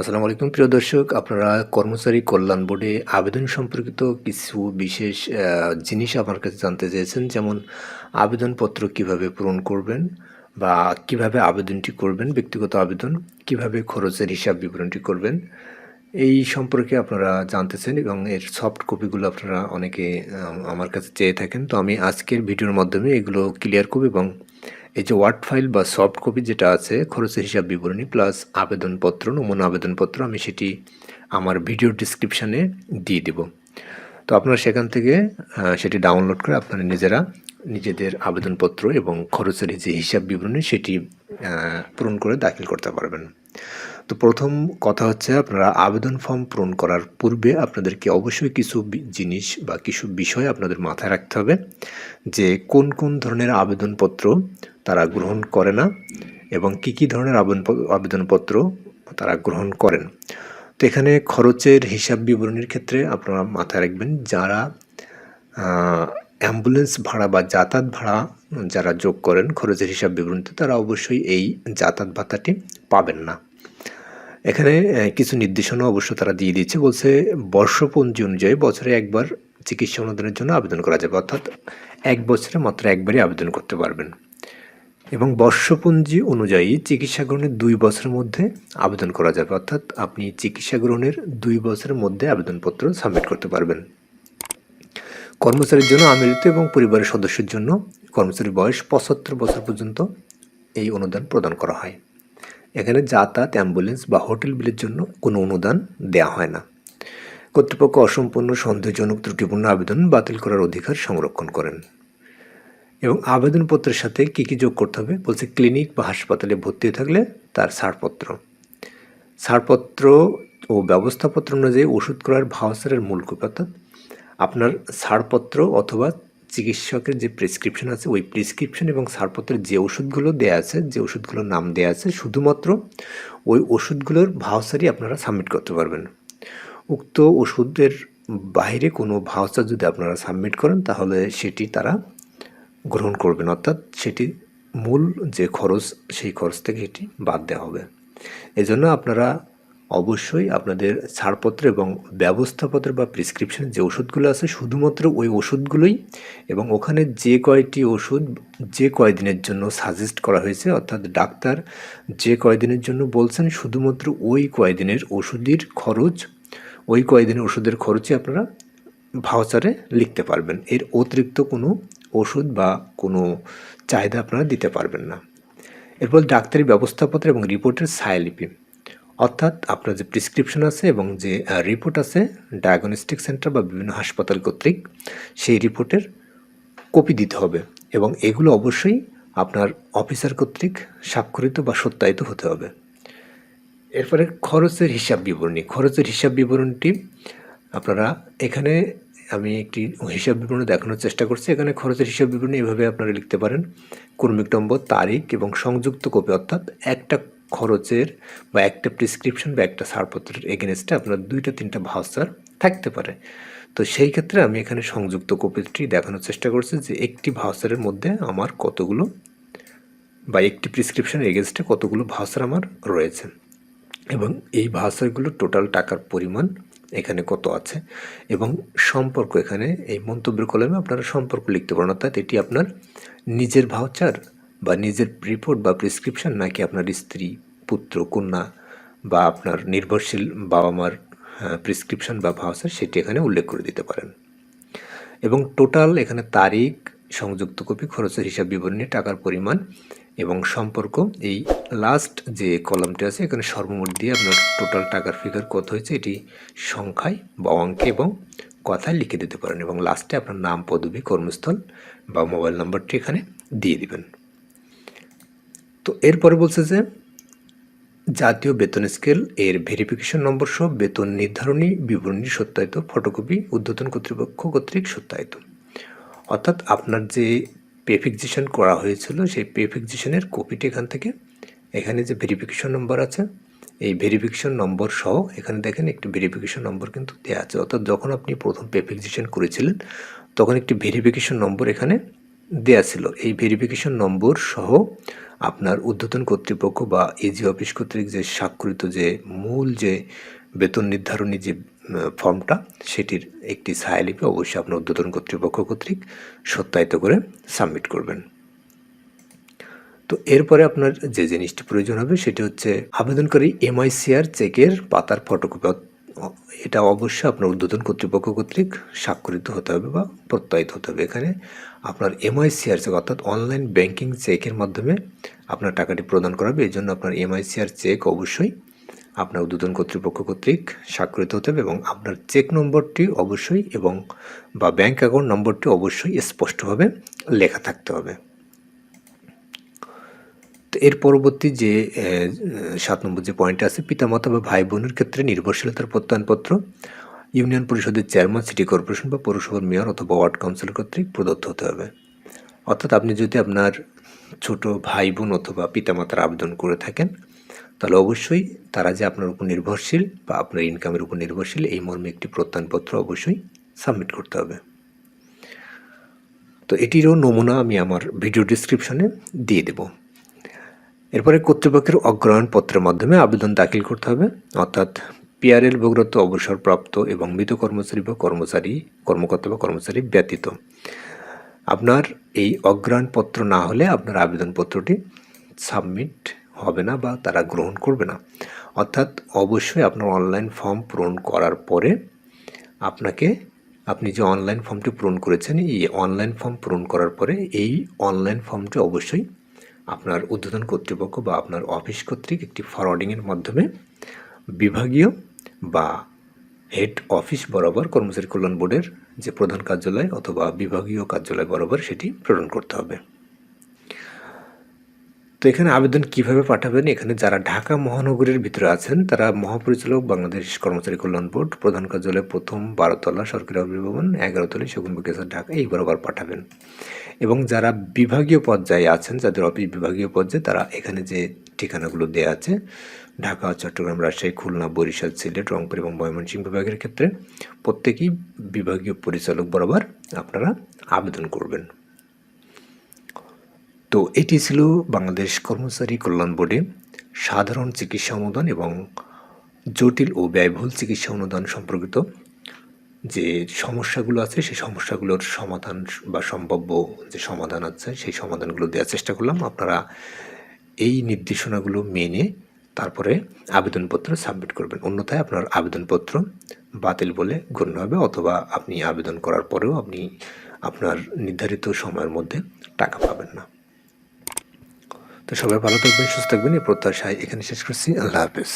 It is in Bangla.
আসসালামু আলাইকুম। প্রিয় দর্শক, আপনারা কর্মচারী কল্যাণ বোর্ডে আবেদন সম্পর্কিত কিছু বিশেষ জিনিস আমার কাছে জানতে চেয়েছেন, যেমন আবেদনপত্র কীভাবে পূরণ করবেন বা কীভাবে আবেদনটি করবেন, ব্যক্তিগত আবেদন, কীভাবে খরচের হিসাব বিবরণটি করবেন এই সম্পর্কে আপনারা জানতেছেন এবং এর সফট কপিগুলো আপনারা অনেকে আমার কাছে চেয়ে থাকেন। তো আমি আজকের ভিডিওর মাধ্যমে এগুলো ক্লিয়ার করব এবং এই যে ওয়ার্ড ফাইল বা সফট কপি যেটা আছে, খরচের হিসাব বিবরণী প্লাস আবেদনপত্র, নমুনা আবেদনপত্র আমি সেটি আমার ভিডিও ডিসক্রিপশানে দিয়ে দেব। তো আপনারা সেখান থেকে সেটি ডাউনলোড করে আপনারা নিজেরা নিজেদের আবেদনপত্র এবং খরচের যে হিসাব বিবরণী সেটি পূরণ করে দাখিল করতে পারবেন। তো প্রথম কথা হচ্ছে আপনারা আবেদন ফর্ম পূরণ করার পূর্বে আপনাদেরকে অবশ্যই কিছু জিনিস বা কিছু বিষয় আপনাদের মাথায় রাখতে হবে যে কোন কোন ধরনের আবেদনপত্র তারা গ্রহণ করে না এবং কি কি ধরনের আবেদন আবেদনপত্র তারা গ্রহণ করেন। তো এখানে খরচের হিসাব বিবরণীর ক্ষেত্রে আপনারা মাথায় রাখবেন যারা অ্যাম্বুলেন্স ভাড়া বা যাতায়াত ভাড়া যারা যোগ করেন, খরচের হিসাব বিবরণীতে তারা অবশ্যই এই যাতায়াত ভাতাটি পাবেন না। এখানে কিছু নির্দেশনা অবশ্য তারা দিয়ে দিচ্ছে বলছে, বর্ষপঞ্জি অনুযায়ী বছরে একবার চিকিৎসা অনুদানের জন্য আবেদন করা যাবে। অর্থাৎ এক বছরে মাত্র একবারই আবেদন করতে পারবেন। এবং বর্ষপঞ্জি অনুযায়ী চিকিৎসা গ্রহণের দুই বছরের মধ্যে আবেদন করা যাবে। অর্থাৎ আপনি চিকিৎসা গ্রহণের দুই বছরের মধ্যে আবেদনপত্র সাবমিট করতে পারবেন। কর্মচারীর জন্য আমৃত এবং পরিবারের সদস্যের জন্য কর্মচারীর বয়স পঁচাত্তর বছর পর্যন্ত এই অনুদান প্রদান করা হয়। এখানে যাতায়াত, অ্যাম্বুলেন্স বা হোটেল বিলের জন্য কোনো অনুদান দেওয়া হয় না। কর্তৃপক্ষ অসম্পূর্ণ সন্দেহজনক ত্রুটিপূর্ণ আবেদন বাতিল করার অধিকার সংরক্ষণ করেন। এবং আবেদনপত্রের সাথে কী কী যোগ করতে হবে বলছে ক্লিনিক বা হাসপাতালে ভর্তি থাকলে তার ছাড়পত্র। ছাড়পত্র ও ব্যবস্থাপত্র অনুযায়ী ওষুধ ক্রয়ের ভাউচারের মূল কপি অর্থাৎ আপনার ছাড়পত্র অথবা চিকিৎসকের যে প্রেসক্রিপশন আছে, ওই প্রেসক্রিপশন এবং ছাড়পত্রের যে ওষুধগুলো দেয়া আছে, যে ওষুধগুলোর নাম দেয়া আছে, শুধুমাত্র ওই ওষুধগুলোর ভাউচারই আপনারা সাবমিট করতে পারবেন। উক্ত ওষুধের বাইরে কোনো ভাউচার যদি আপনারা সাবমিট করেন, তাহলে সেটি তারা গ্রহণ করবেন। অর্থাৎ সেটি মূল যে খরচ, সেই খরচ থেকে এটি বাদ দেওয়া হবে। এজন্য আপনারা অবশ্যই আপনাদের ছাড়পত্র এবং ব্যবস্থাপত্র বা প্রেসক্রিপশনের যে ওষুধগুলো আছে, শুধুমাত্র ওই ওষুধগুলোই এবং ওখানে যে কয়টি ওষুধ যে কয়দিনের জন্য সাজেস্ট করা হয়েছে, অর্থাৎ ডাক্তার যে কয়দিনের জন্য বলছেন, শুধুমাত্র ওই কয়দিনের ওষুধের খরচ, ওই কয়দিনের ওষুধের খরচই আপনারা ভাউচারে লিখতে পারবেন। এর অতিরিক্ত কোনো ওষুধ বা কোনো চাহিদা আপনারা দিতে পারবেন না। এরপর ডাক্তারি ব্যবস্থাপত্র এবং রিপোর্টের ছায়ালিপি। অর্থাৎ আপনার যে প্রেসক্রিপশন আছে এবং যে রিপোর্ট আছে ডায়াগনস্টিক সেন্টার বা বিভিন্ন হাসপাতাল কর্তৃক, সেই রিপোর্টের কপি দিতে হবে এবং এগুলো অবশ্যই আপনার অফিসার কর্তৃক স্বাক্ষরিত বা সত্যায়িত হতে হবে। এরপরে খরচের হিসাব বিবরণী। খরচের হিসাব বিবরণটি আপনারা এখানে আমি একটি হিসাব বিবরণী দেখানোর চেষ্টা করছি। এখানে খরচের হিসাব বিবরণী এভাবে আপনারা লিখতে পারেন। কর্মিক নম্বর, তারিখ এবং সংযুক্ত কপি, অর্থাৎ একটা খরচের বা একটা প্রেসক্রিপশন বা একটা ছাড়পত্রের এগেনস্টে আপনার দুইটা, তিনটা ভাউচার থাকতে পারে। তো সেই ক্ষেত্রে আমি এখানে সংযুক্ত কপিটি দেখানোর চেষ্টা করছি যে একটি ভাউচারের মধ্যে আমার কতগুলো বা একটি প্রেসক্রিপশন এগেনস্টে কতগুলো ভাউচার আমার রয়েছে। এবং এই ভাষাগুলো টোটাল টাকার পরিমাণ এখানে কত আছে এবং সম্পর্ক এখানে এই মন্তব্যের কলমে আপনারা সম্পর্ক লিখতে পারেন, অর্থাৎ এটি আপনার নিজের ভাউচার বা নিজের রিপোর্ট বা প্রেসক্রিপশন নাকি আপনার স্ত্রী, পুত্র, কন্যা বা আপনার নির্ভরশীল বাবা মার প্রেসক্রিপশন বা ভাউচার সেটি এখানে উল্লেখ করে দিতে পারেন। এবং টোটাল এখানে তারিখ, সংযুক্ত কপি, খরচের হিসাব বিবরণী, টাকার পরিমাণ এবং সম্পর্ক, এই লাস্ট যে কলামটি আছে, এখানে সর্বমোট দিয়ে আপনার টোটাল টাকার ফিগার কত হয়েছে, এটি সংখ্যায় বা অঙ্কে এবং কথায় লিখে দিতে পারেন এবং লাস্টে আপনার নাম, পদবি, কর্মস্থল বা মোবাইল নাম্বারটি এখানে দিয়ে দিবেন। তো এরপরে বলছে যে, জাতীয় বেতন স্কেল এর ভেরিফিকেশন নম্বর সহ বেতন নির্ধারণী বিবরণী সত্যায়িত ফটোকপি উদ্বোধন কর্তৃপক্ষ কর্তৃক সত্যায়িত। অর্থাৎ আপনার যে পেফিকজিশন করা হয়েছিল, সেই পেফিকজিশনের কপিটি এখান থেকে, এখানে যে ভেরিফিকেশন নম্বর আছে, এই ভেরিফিকেশন নম্বর সহ এখানে দেখেন একটি ভেরিফিকেশন নম্বর কিন্তু দেওয়া আছে। অর্থাৎ যখন আপনি প্রথম পেফিকজিশন করেছিলেন, তখন একটি ভেরিফিকেশন নম্বর এখানে দেয়া ছিল। এই ভেরিফিকেশন নম্বর সহ আপনার ঊর্ধ্বতন কর্তৃপক্ষ বা এজি অফিস কর্তৃক যে স্বাক্ষরিত যে মূল যে বেতন নির্ধারণী যে ফর্মটা, সেটির একটি ছায়ালিপি অবশ্যই আপনার ঊর্ধ্বতন কর্তৃপক্ষ কর্তৃক সত্যায়িত করে সাবমিট করবেন। তো এরপরে আপনার যে জিনিসটি প্রয়োজন হবে, সেটি হচ্ছে আবেদনকারী এমআইসিআর চেকের পাতার ফটোকপি এটা অবশ্যই আপনার উদ্বোধন কর্তৃপক্ষ কর্তৃক স্বাক্ষরিত হতে হবে বা প্রত্যয়িত হতে হবে। এখানে আপনার এমআইসিআর চেক অর্থাৎ অনলাইন ব্যাংকিং চেকের মাধ্যমে আপনার টাকাটি প্রদান করা হবে। এই জন্য আপনার এমআইসিআর চেক অবশ্যই আপনার উদ্বোধন কর্তৃপক্ষ কর্তৃক স্বাক্ষরিত হতে হবে এবং আপনার চেক নম্বরটি অবশ্যই এবং বা ব্যাংক অ্যাকাউন্ট নম্বরটি অবশ্যই স্পষ্টভাবে লেখা থাকতে হবে। এর পরবর্তী যে সাত নম্বর যে পয়েন্ট আছে, পিতামাতা বা ভাই বোনের ক্ষেত্রে নির্ভরশীলতার প্রত্যয়নপত্র, ইউনিয়ন পরিষদের চেয়ারম্যান সিটি কর্পোরেশন বা পৌরসভার মেয়র অথবা ওয়ার্ড কাউন্সিল কর্তৃক প্রদত্ত হতে হবে। অর্থাৎ আপনি যদি আপনার ছোট ভাই বোন অথবা পিতামাতার আবেদন করে থাকেন, তাহলে অবশ্যই তারা যে আপনার উপর নির্ভরশীল বা আপনার ইনকামের উপর নির্ভরশীল, এই মর্মে একটি প্রত্যয়নপত্র অবশ্যই সাবমিট করতে হবে। তো এটিরও নমুনা আমি আমার ভিডিও ডিসক্রিপশনে দিয়ে দেবো। এরপরে কর্তৃপক্ষের অগ্রহায়ণ পত্রের মাধ্যমে আবেদন দাখিল করতে হবে। অর্থাৎ পিআরএল ভোগরত অবসরপ্রাপ্ত এবং মৃত কর্মচারী বা কর্মচারী, কর্মকর্তা বা কর্মচারী ব্যতীত। আপনার এই অগ্রহায়ণ পত্র না হলে আপনার আবেদনপত্রটি সাবমিট হবে না বা তারা গ্রহণ করবে না। অর্থাৎ অবশ্যই আপনার অনলাইন ফর্ম পূরণ করার পরে আপনাকে, আপনি যে অনলাইন ফর্মটি পূরণ করেছেন, এই অনলাইন ফর্ম পূরণ করার পরে এই অনলাইন ফর্মটি অবশ্যই আপনার উদ্বোধন কর্তৃপক্ষ বা আপনার অফিস কর্তৃক একটি ফরওয়ার্ডিংয়ের মাধ্যমে বিভাগীয় বা হেড অফিস বরাবর কর্মচারী কল্যাণ বোর্ডের যে প্রধান কার্যালয় অথবা বিভাগীয় কার্যালয় বরাবর সেটি প্রেরণ করতে হবে। তো এখানে আবেদন কীভাবে পাঠাবেন? এখানে যারা ঢাকা মহানগরীর ভিতরে আছেন, তারা মহাপরিচালক বাংলাদেশ কর্মচারী কল্যাণ বোর্ড, প্রধান কার্যালয় প্রথম বারোতলা সরকারি অভিভবন, এগারোতলা সেগুন বকেশ্বর ঢাকা এই বরাবর পাঠাবেন। এবং যারা বিভাগীয় পর্যায়ে আছেন, যাদের অফিস বিভাগীয় পর্যায়ে, তারা এখানে যে ঠিকানাগুলো দেওয়া আছে, ঢাকা, চট্টগ্রাম, রাজশাহী, খুলনা, বরিশাল, সিলেট, রংপুর এবং ময়মনসিংহ বিভাগের ক্ষেত্রে প্রত্যেকেই বিভাগীয় পরিচালক বরাবর আপনারা আবেদন করবেন। তো এটি ছিল বাংলাদেশ কর্মচারী কল্যাণ বোর্ডে সাধারণ চিকিৎসা অনুদান এবং জটিল ও ব্যয়বহুল চিকিৎসা অনুদান সম্পর্কিত যে সমস্যাগুলো আছে, সেই সমস্যাগুলোর সমাধান বা সম্ভাব্য যে সমাধান আছে, সেই সমাধানগুলো দেওয়ার চেষ্টা করলাম। আপনারা এই নির্দেশনাগুলো মেনে তারপরে আবেদনপত্র সাবমিট করবেন। অন্যথায় আপনার আবেদনপত্র বাতিল বলে গণ্য হবে অথবা আপনি আবেদন করার পরেও আপনি আপনার নির্ধারিত সময়ের মধ্যে টাকা পাবেন না। তো সবাই ভালো থাকবেন, সুস্থ থাকবেন। এই প্রত্যাশায় এখানে শেষ করছি। আল্লাহ হাফেজ।